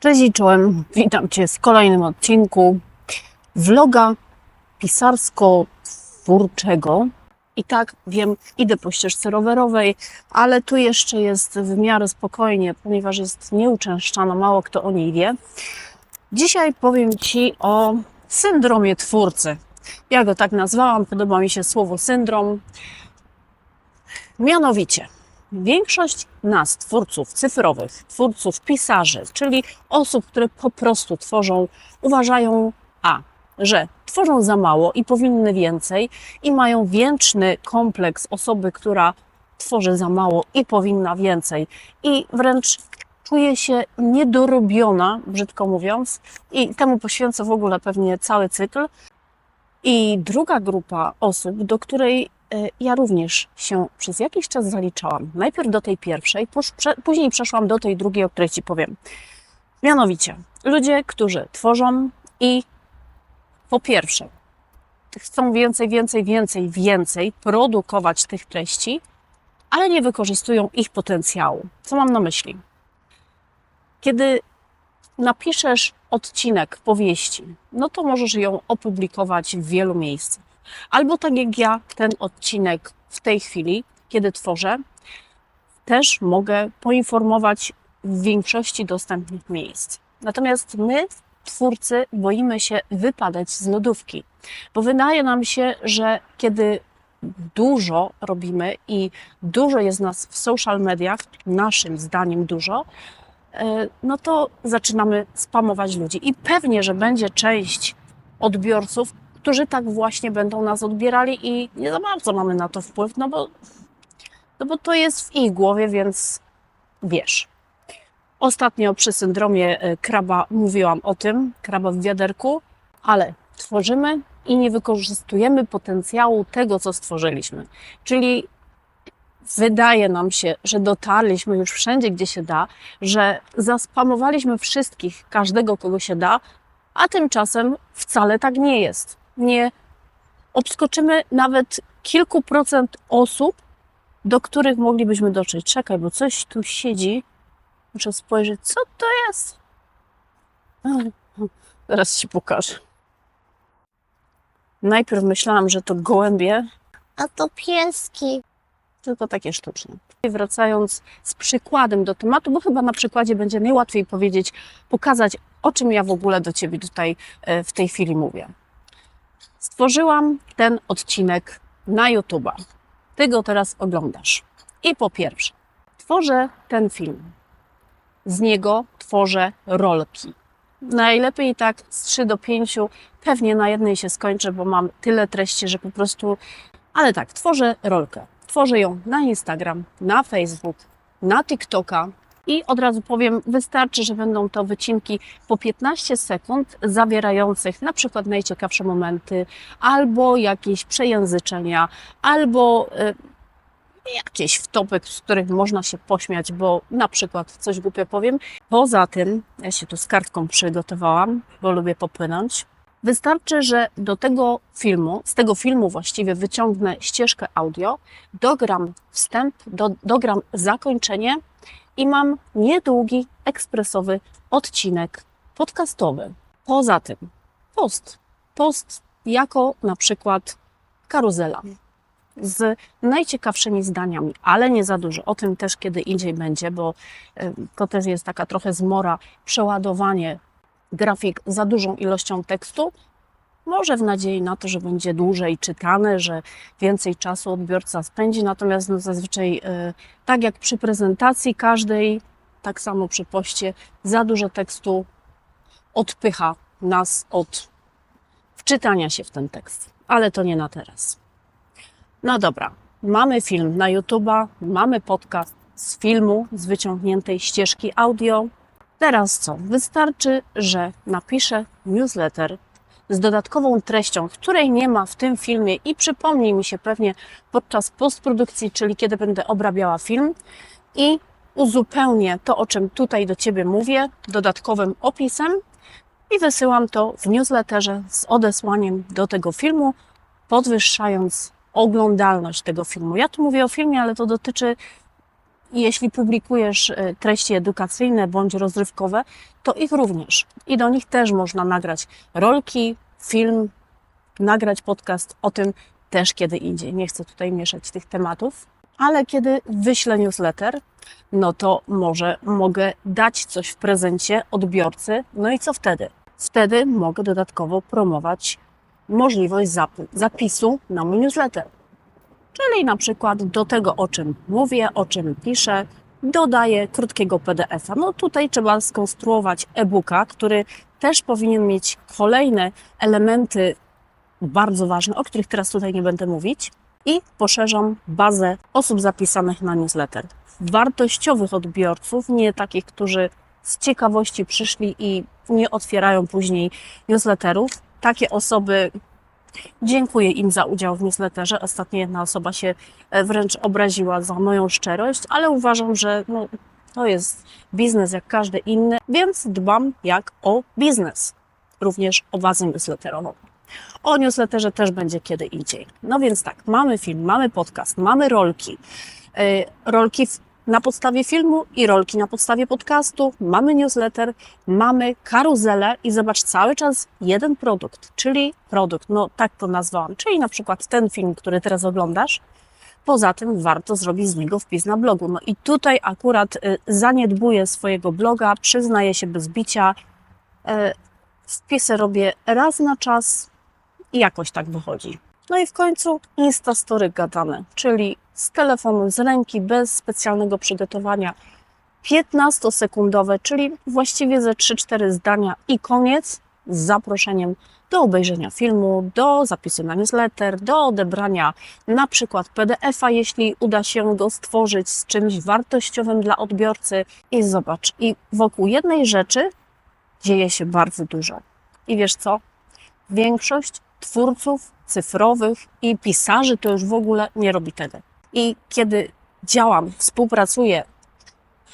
Cześć i witam Cię z kolejnym odcinku vloga pisarsko-twórczego. I tak, wiem, idę po ścieżce rowerowej, ale tu jeszcze jest w miarę spokojnie, ponieważ jest nieuczęszczana, mało kto o niej wie. Dzisiaj powiem Ci o syndromie twórcy. Ja go tak nazwałam, podoba mi się słowo syndrom. Mianowicie, Większość nas, twórców cyfrowych, twórców pisarzy, czyli osób, które po prostu tworzą, uważają A, że tworzą za mało i powinny więcej, i mają wieczny kompleks osoby, która tworzy za mało i powinna więcej, i wręcz czuje się niedorobiona, brzydko mówiąc, i temu poświęcę w ogóle pewnie cały cykl. I druga grupa osób, do której ja również się przez jakiś czas zaliczałam. Najpierw do tej pierwszej, później przeszłam do tej drugiej, o której Ci powiem. Mianowicie, ludzie, którzy tworzą i po pierwsze chcą więcej, więcej, więcej, więcej produkować tych treści, ale nie wykorzystują ich potencjału. Co mam na myśli? Kiedy napiszesz odcinek powieści, no to możesz ją opublikować w wielu miejscach. Albo tak jak ja, ten odcinek w tej chwili, kiedy tworzę, też mogę poinformować w większości dostępnych miejsc. Natomiast my, twórcy, boimy się wypadać z lodówki, bo wydaje nam się, że kiedy dużo robimy i dużo jest nas w social mediach, naszym zdaniem dużo, e, no to zaczynamy spamować ludzi. I pewnie, że będzie część odbiorców, którzy tak właśnie będą nas odbierali i nie za bardzo mamy na to wpływ, no bo, no bo to jest w ich głowie, więc wiesz. Ostatnio przy syndromie e, kraba mówiłam o tym, kraba w wiaderku, ale tworzymy i nie wykorzystujemy potencjału tego, co stworzyliśmy. Czyli wydaje nam się, że dotarliśmy już wszędzie, gdzie się da, że zaspamowaliśmy wszystkich, każdego, kogo się da, a tymczasem wcale tak nie jest. Nie obskoczymy nawet kilku procent osób, do których moglibyśmy dotrzeć. Czekaj, bo coś tu siedzi. Muszę spojrzeć, co to jest. Zaraz ci pokażę. Najpierw myślałam, że to gołębie, A to pieski. tylko takie sztuczne. Wracając z przykładem do tematu, bo chyba na przykładzie będzie najłatwiej powiedzieć, pokazać, o czym ja w ogóle do Ciebie tutaj e, w tej chwili mówię. Stworzyłam ten odcinek na YouTube'a. Ty go teraz oglądasz. I po pierwsze, tworzę ten film. Z niego tworzę rolki. Najlepiej tak z 3 do 5, pewnie na jednej się skończę, bo mam tyle treści, że po prostu. Ale tak, tworzę rolkę. Tworzę ją na Instagram, na Facebook, na TikToka. I od razu powiem, wystarczy, że będą to wycinki po 15 sekund, zawierających na przykład najciekawsze momenty, albo jakieś przejęzyczenia, albo y, jakieś wtopy, z których można się pośmiać, bo na przykład coś głupio powiem. Poza tym, ja się tu z kartką przygotowałam, bo lubię popłynąć. Wystarczy, że do tego filmu, z tego filmu właściwie wyciągnę ścieżkę audio, dogram wstęp, do, dogram zakończenie i mam niedługi, ekspresowy odcinek podcastowy. Poza tym post. Post jako na przykład karuzela z najciekawszymi zdaniami, ale nie za dużo. O tym też kiedy indziej będzie, bo to też jest taka trochę zmora, przeładowanie grafik za dużą ilością tekstu. Może w nadziei na to, że będzie dłużej czytane, że więcej czasu odbiorca spędzi, natomiast no zazwyczaj, y, tak jak przy prezentacji każdej, tak samo przy poście, za dużo tekstu odpycha nas od wczytania się w ten tekst. Ale to nie na teraz. No dobra, mamy film na YouTube'a, mamy podcast z filmu, z wyciągniętej ścieżki audio. Teraz co? Wystarczy, że napiszę newsletter z dodatkową treścią, której nie ma w tym filmie i przypomni mi się pewnie podczas postprodukcji, czyli kiedy będę obrabiała film i uzupełnię to, o czym tutaj do Ciebie mówię, dodatkowym opisem i wysyłam to w newsletterze z odesłaniem do tego filmu, podwyższając oglądalność tego filmu. Ja tu mówię o filmie, ale to dotyczy jeśli publikujesz e, treści edukacyjne bądź rozrywkowe, to ich również. I do nich też można nagrać rolki, film, nagrać podcast o tym też kiedy indziej. Nie chcę tutaj mieszać tych tematów, ale kiedy wyślę newsletter, no to może mogę dać coś w prezencie odbiorcy. No i co wtedy? Wtedy mogę dodatkowo promować możliwość zap- zapisu na mój newsletter. Czyli na przykład do tego, o czym mówię, o czym piszę, dodaję krótkiego PDF-a. No tutaj trzeba skonstruować e-booka, który też powinien mieć kolejne elementy bardzo ważne, o których teraz tutaj nie będę mówić. I poszerzam bazę osób zapisanych na newsletter. Wartościowych odbiorców, nie takich, którzy z ciekawości przyszli i nie otwierają później newsletterów. Takie osoby Dziękuję im za udział w newsletterze. Ostatnio jedna osoba się e, wręcz obraziła za moją szczerość, ale uważam, że no, to jest biznes jak każdy inny, więc dbam jak o biznes. Również o bazę newsletterową. O newsletterze też będzie kiedy indziej. No więc tak, mamy film, mamy podcast, mamy rolki. Yy, rolki w, na podstawie filmu i rolki na podstawie podcastu. Mamy newsletter, mamy karuzelę i zobacz cały czas jeden produkt, czyli produkt, no tak to nazwałam, czyli na przykład ten film, który teraz oglądasz. Poza tym warto zrobić z niego wpis na blogu. No i tutaj akurat y, zaniedbuję swojego bloga, przyznaję się bez bicia. Y, Wpisy robię raz na czas i jakoś tak wychodzi. No i w końcu Instastory gadane, czyli z telefonu, z ręki, bez specjalnego przygotowania. 15-sekundowe, czyli właściwie ze 3-4 zdania i koniec z zaproszeniem do obejrzenia filmu, do zapisu na newsletter, do odebrania na przykład PDF-a, jeśli uda się go stworzyć z czymś wartościowym dla odbiorcy. I zobacz, i wokół jednej rzeczy dzieje się bardzo dużo. I wiesz co? Większość twórców cyfrowych i pisarzy to już w ogóle nie robi tego. I kiedy działam, współpracuję,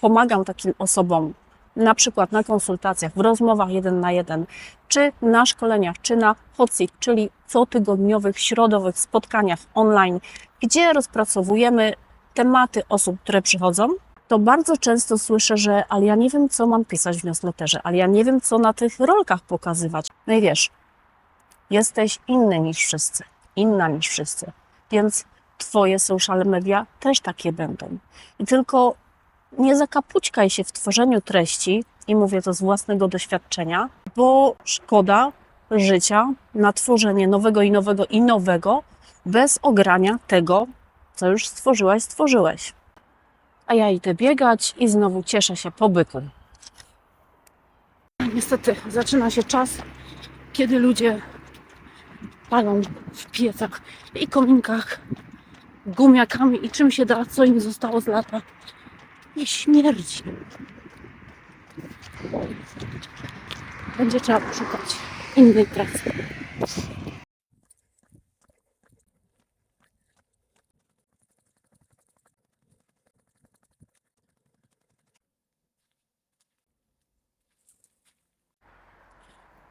pomagam takim osobom, na przykład na konsultacjach, w rozmowach jeden na jeden, czy na szkoleniach, czy na seat, czyli cotygodniowych, środowych spotkaniach online, gdzie rozpracowujemy tematy osób, które przychodzą, to bardzo często słyszę, że ale ja nie wiem, co mam pisać w newsletterze, ale ja nie wiem, co na tych rolkach pokazywać. No i wiesz, jesteś inny niż wszyscy, inna niż wszyscy, więc Twoje social media też takie będą. I tylko nie zakapućkaj się w tworzeniu treści, i mówię to z własnego doświadczenia, bo szkoda życia na tworzenie nowego i nowego i nowego bez ogrania tego, co już stworzyłaś, stworzyłeś. A ja idę biegać i znowu cieszę się pobytem. Niestety zaczyna się czas, kiedy ludzie palą w piecach i kominkach gumiakami i czym się da, co im zostało z lata. Nie śmierdzi. Będzie trzeba poszukać innej trasy.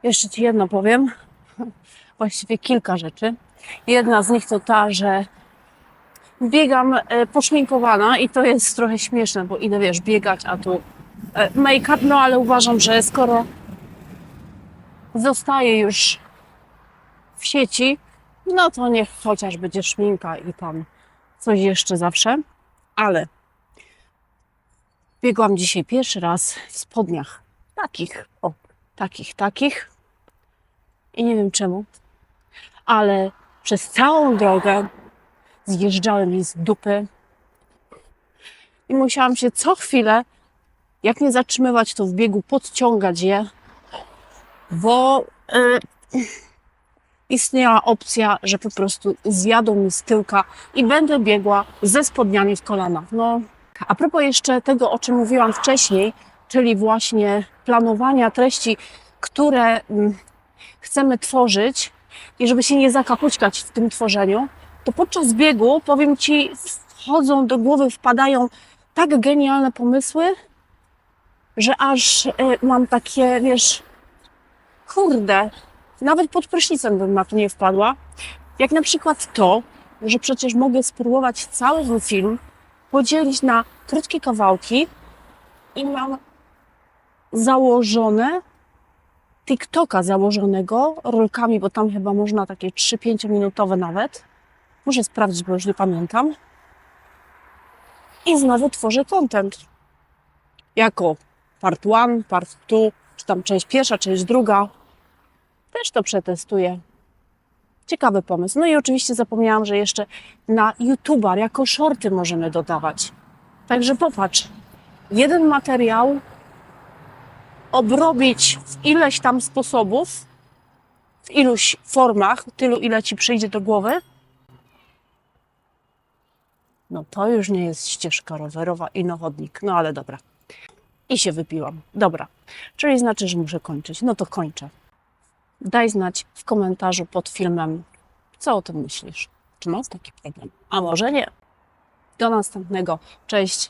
Jeszcze Ci jedno powiem. Właściwie kilka rzeczy. Jedna z nich to ta, że biegam e, poszminkowana i to jest trochę śmieszne, bo idę, wiesz, biegać, a tu e, make-up, no ale uważam, że skoro zostaje już w sieci, no to niech chociaż będzie szminka i tam coś jeszcze zawsze. Ale biegłam dzisiaj pierwszy raz w spodniach takich, o, takich, takich. I nie wiem czemu, ale przez całą drogę zjeżdżały mi z dupy. I musiałam się co chwilę, jak nie zatrzymywać to w biegu, podciągać je, bo y, istniała opcja, że po prostu zjadą mi z tyłka i będę biegła ze spodniami w kolanach. No, a propos jeszcze tego, o czym mówiłam wcześniej, czyli właśnie planowania treści, które mm, chcemy tworzyć i żeby się nie zakapućkać w tym tworzeniu, to podczas biegu, powiem Ci, wchodzą do głowy, wpadają tak genialne pomysły, że aż y, mam takie, wiesz, kurde, nawet pod prysznicem bym na to nie wpadła. Jak na przykład to, że przecież mogę spróbować cały ten film podzielić na krótkie kawałki i mam założone TikToka założonego rolkami, bo tam chyba można takie 3-5 minutowe nawet. Muszę sprawdzić, bo już nie pamiętam. I znowu tworzę content. Jako part one, part two, czy tam część pierwsza, część druga. Też to przetestuję. Ciekawy pomysł. No i oczywiście zapomniałam, że jeszcze na YouTuber jako shorty możemy dodawać. Także popatrz, jeden materiał obrobić w ileś tam sposobów, w iluś formach, tylu ile ci przyjdzie do głowy. No to już nie jest ścieżka rowerowa i no chodnik. No ale dobra. I się wypiłam. Dobra. Czyli znaczy, że muszę kończyć. No to kończę. Daj znać w komentarzu pod filmem, co o tym myślisz. Czy masz taki problem? A może nie? Do następnego. Cześć.